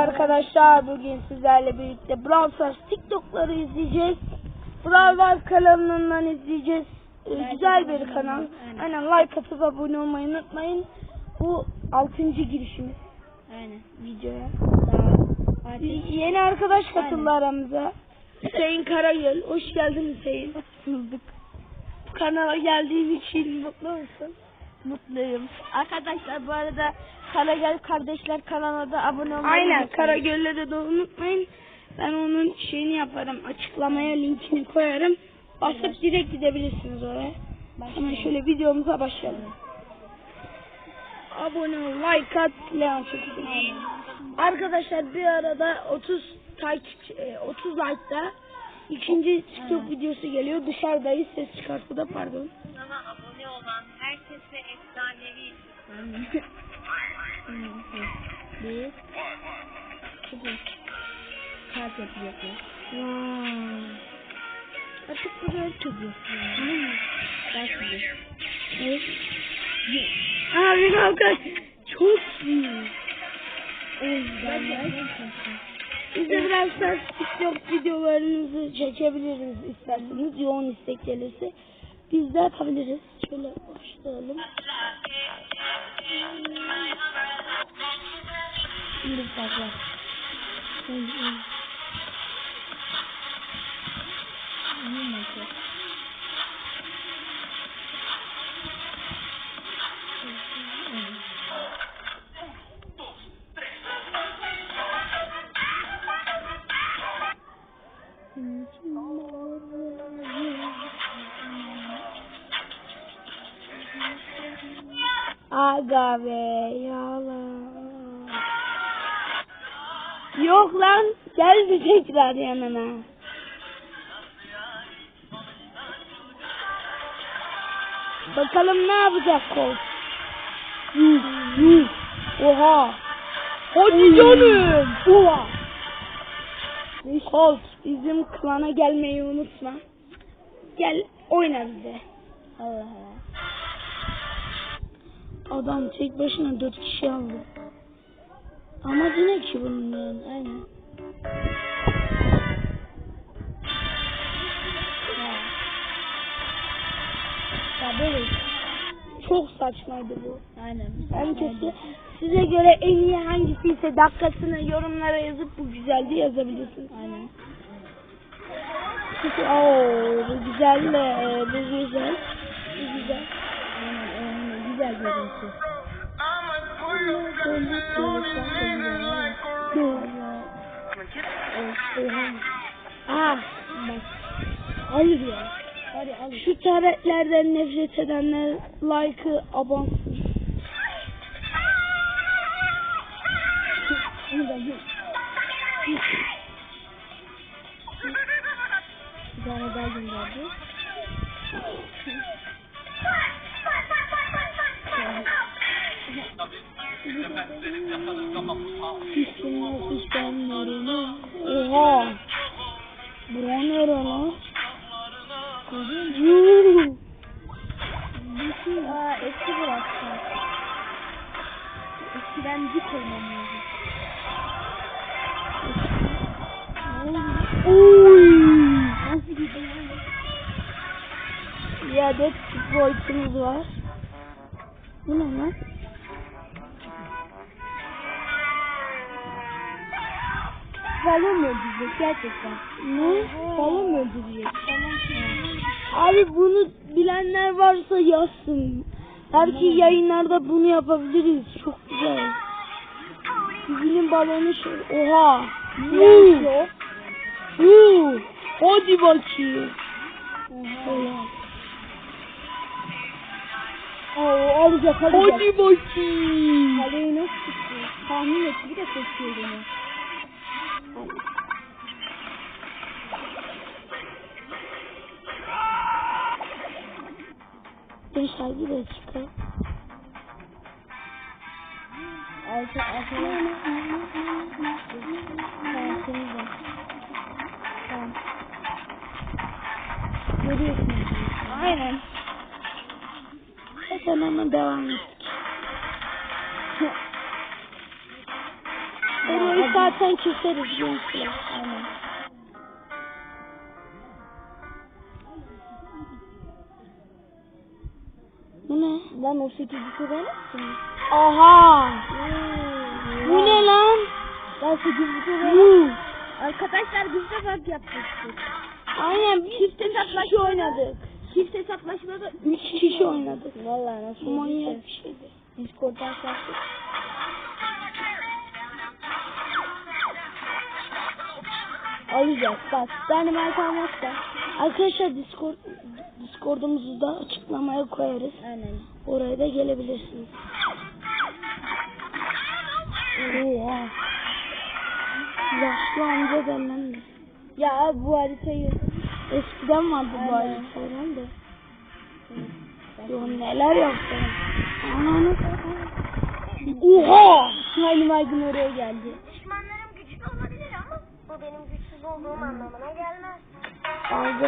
arkadaşlar bugün sizlerle birlikte Brawl Stars TikTok'ları izleyeceğiz. Brawl Stars kanalından izleyeceğiz. Ee, Like güzel bir kanal. aynen. Aynen like atıp abone olmayı unutmayın. Bu 6. girişimiz Aynen. videoya. Daha Yeni arkadaş katıldı Aynen. aramıza. Hüseyin Karagöl. Hoş geldin Hüseyin. bulduk. Bu kanala geldiğin için mutlu musun? Mutluyum. Arkadaşlar bu arada Karagöl Kardeşler kanalına da abone olmayı Aynen unutmayın. Karagöl'le de unutmayın. Ben onun şeyini yaparım. Açıklamaya linkini koyarım. Basıp direkt gidebilirsiniz oraya. Hemen şöyle videomuza başlayalım. Abone ol, like at, Leon çekilsin. Arkadaşlar bir arada 30 takip, e, 30 like'da ikinci TikTok videosu geliyor. Dışarıdayız ses çıkartıda pardon. Sana abone olan herkese efsanevi Bir. İki. Kalp yapacaklar. Vay. Artık bu da herkes yapıyor. Ben size. Evet. Abi kanka çok iyi. Ben de Biz de biraz daha TikTok videolarınızı çekebiliriz isterseniz. Yoğun istek gelirse. Biz de yapabiliriz. Şöyle başlayalım. Şimdi fazla. Aga be yalan. Yok lan geldi tekrar yanına. Bakalım ne yapacak Colt. Yuh, yuh. Oha. Hadi canım. Oha. Colt bizim klana gelmeyi unutma. Gel oyna bize. Allah Allah. Adam tek başına dört kişi aldı. Ama yine ki yani aynen. Ya böyle Çok saçmaydı bu. aynen. Herkesi size göre en iyi hangisiyse dakikasını yorumlara yazıp bu güzeldi yazabilirsiniz. Aynen. Çünkü ooo bu güzel de e, bu güzel. Bu güzel. Aynen. Aynen. Güzel görüntü. Ah bak. Hayır ya. Hadi. Şu taretlerden nefret edenler like'ı abansın. Bir tane daha gönderdi. Üstüne üstlenlerine. Oha. Bura nere lan? Yuh. Aa eski burası. Eskiden olmam lazım. Oy. Nasıl gidiyor? Bir adet boyutumuz var. Bu ne lan? Balon mu öldürecek gerçekten? Ne? Balon mu öldürecek? Abi bunu bilenler varsa yazsın. Belki yayınlarda bunu yapabiliriz. Çok güzel. Bizim balonu şey. Oha. Yuh. Yuh. Hadi bakayım. Oha. Oo alacak alacak. Hadi bakayım. Kaleyi nasıl tuttu? Tahmin etti bir de koşuyor beni. Bir şarkı da çıkar. Altı altı. Tamam de. Tamam. Görüyorsun. Aynen. Hemen devam et. Orayı zaten keseriz. Aynen. Bu ne? Lan o 8 tur olasın. Aha! Bu ne lan? 8 tur Bu. Arkadaşlar biz de bak yapmıştık. Aynen biz Çift hesaplaşma oynadık. Çift hesaplaşmada Üç kişi oynadık. Vallahi nasıl Manyak bir şeydi. Discord'dan yaptık. Alacağız bak. Dynamite almazsa. Arkadaşlar Discord Discord'umuzu da açıklamaya koyarız. Aynen. Oraya da gelebilirsiniz. Oha. Yaşlı amca denen de. Ya bu haritayı Eskiden vardı bu Aynen. harita herhalde. Yo neler yaptı. Ananı. Oha. Dynamite'ın oraya geldi. Düşmanlarım güçlü olabilir ama bu benim güçsüz olduğum anlamına gelmez. Abi.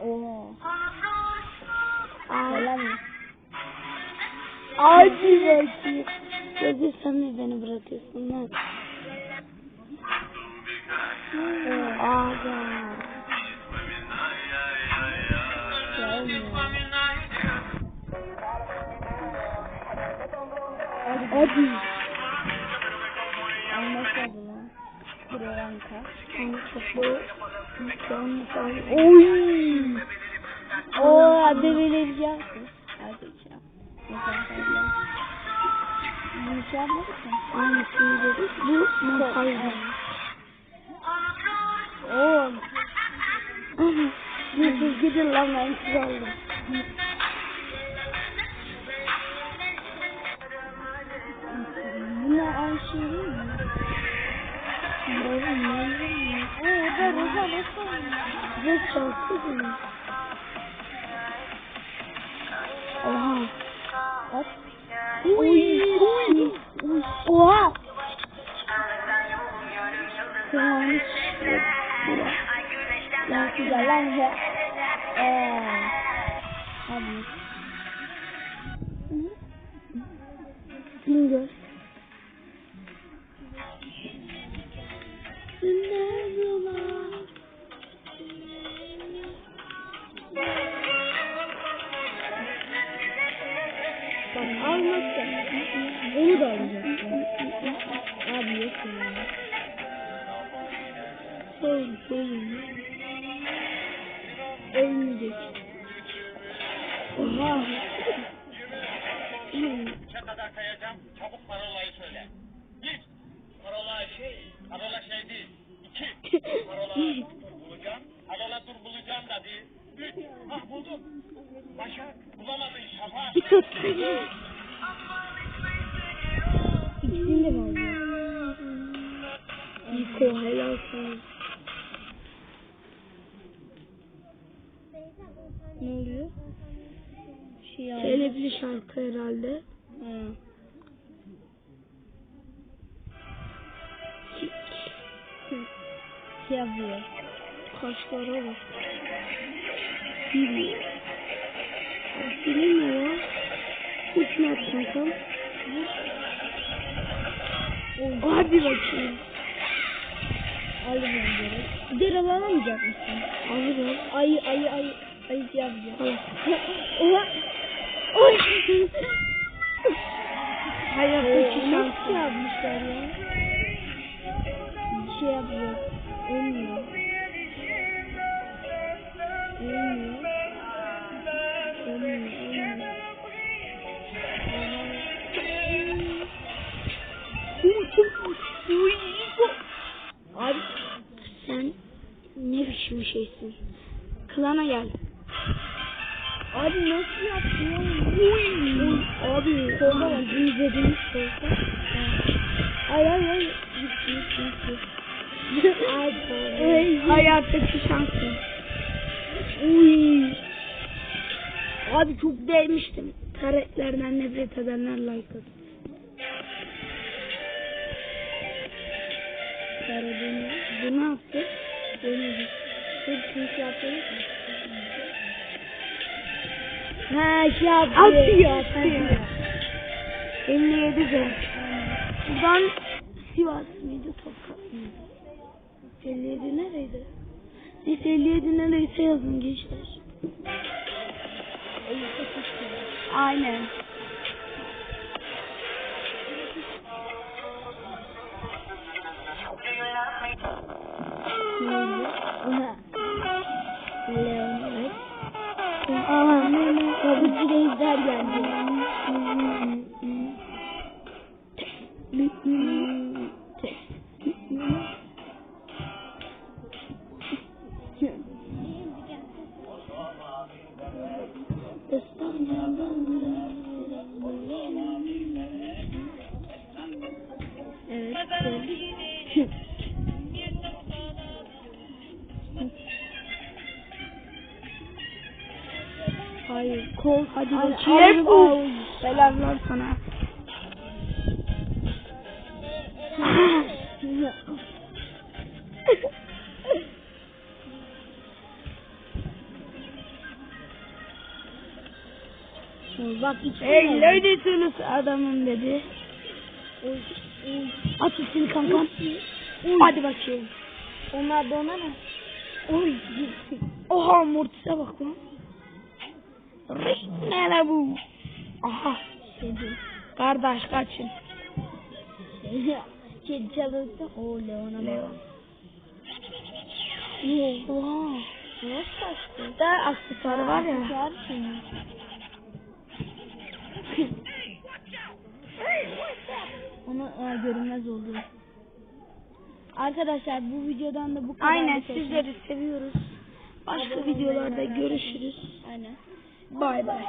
Oo. Mı? Hadi bakayım. Gözü sen mi beni bırakıyorsun lan? Aga. Hadi. Anlaşıldı. Priyanka. Kanka bu. Kanka. Oy. Oo hadi vereceğim. Hadi. Bunu şey yapmadık mı? Aynısını dedik. Bu muhalif. Oo. Gidin lan ben siz aldım. Bunlar aynı şey değil mi? Oğlum ne oluyor? Oo da Roza nasıl oynuyor? Bize çalsın mı? Oha. Bak. Uy. Uy. Oha. Kıvamış. Ya güzel lan ya. Eee. Hadi. Bingöl. Söyle. Ölmeyecek. Oha. Ne kadar sayacağım? Çabuk parolayı söyle. Bir, parola şey, parola şey değil. İki, parola bulacağım. Parola dur bulacağım da değil. Üç, ah buldum. Başak, bulamadın şafak. İkisini de alacağız? İko helal sana. Ne oluyor? Şey. Telefli şarkı herhalde. Ha. Yapıyor. Kaşlara bak. Üç mü attın sen? Hadi bakayım. Aldım ben direkt. Direkt alamayacak mısın? Alırım. Ayı ayı ayı. Ayı şey yapacak. Al. Oha. Oy. Hayattaki Nasıl şansı. yapmışlar ya? Bir şey yapıyor. Ölmüyor. Ölmüyor. Ölmüyor. Abi sen ne biçim şeysin? Klana gel. Abi nasıl yaptı ya? Uy. Abi Kolda var. izlediğiniz kolda. Ay ay ay. Gitti gitti gitti. Ay hayattaki şansın. Uy. Abi çok değmiştim. Taretlerden nefret edenler like atın. Karadeniz. Bu ne yaptı? Ölmedi. Hep kimse yaptı. Ha şey yaptı. Atıyor, atıyor. 57 de. Buradan Sivas mıydı Tokat mıydı? 57 nereydi? Neyse 57 nereyse yazın gençler. Aynen. beraber yendik. Hayır, kol hadi bakayım. al, al. Selamlar sana. Bak Hey neredesiniz adamım dedi. At üstünü kankam. Hadi bakayım. Onlar da ona ne? Oy. Oha mortise bak lan. Ne la bu? Aha. Kardeş kaçın. Kedi çalırsa o Leon'a Leon. Oha. Nasıl kaçtı? Da aksesuarı var ya. Aksesuar şimdi. Onu aa, görünmez oldu. Arkadaşlar bu videodan da bu kadar. Aynen sizleri seviyoruz. Başka videolarda görüşürüz. Aynen. Bye bye.